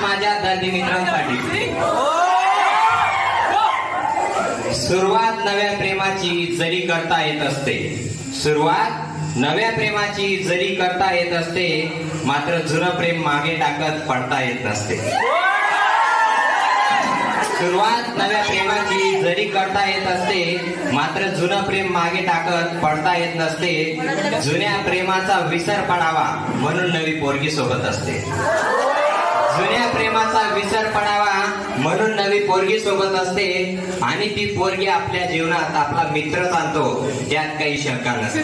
माझ्या दादी मित्रांसाठी. सुरुवात नव्या प्रेमाची जरी करता येत असते. सुरुवात नव्या प्रेमाची जरी करता येत असते मात्र जुनं प्रेम मागे टाकत पडता येत नसते. सुरुवात नव्या प्रेमाची जरी करता येत असते मात्र जुनं प्रेम मागे टाकत पडता येत नसते. जुन्या प्रेमाचा विसर पडावा म्हणून नवी पोरगी सोबत असते. प्रेमाचा विसर पडावा म्हणून नवी पोरगी सोबत असते आणि ती पोरगी आपल्या जीवनात आपला मित्र सांगतो यात काही शंका नसते.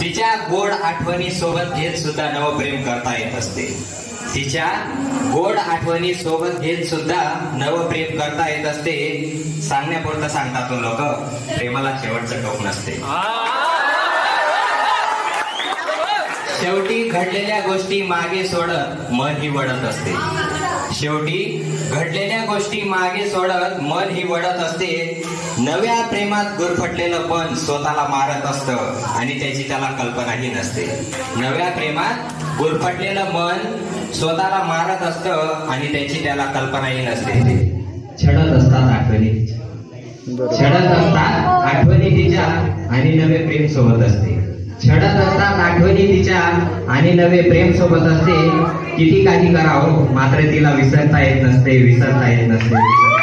तिच्या गोड आठवणी सोबत घेत सुद्धा नवप्रेम करता येत असते. तिच्या गोड आठवणी सोबत घेत सुद्धा नवप्रेम करता येत असते. सांगण्यापुरतं सांगतात तो लोक प्रेमाला शेवटचं टोक नसते. शेवटी घडलेल्या गोष्टी मागे सोडत मन ही वडत असते. शेवटी घडलेल्या गोष्टी मागे सोडत मन ही वडत असते. नव्या प्रेमात गुरफटलेलं पण स्वतःला मारत असतं आणि त्याची त्याला कल्पनाही नसते. नव्या प्रेमात गुरफटलेलं मन स्वतःला मारत असतं आणि त्याची त्याला कल्पनाही नसते. छडत असतात आठवणी छडत असतात आठवणी तिच्या आणि नवे प्रेम सोबत असते. छडत असतात आठवणी तिच्या आणि नवे प्रेम सोबत असते. किती काही करावं मात्र तिला विसरता येत नसते विसरता येत नसते. विसरता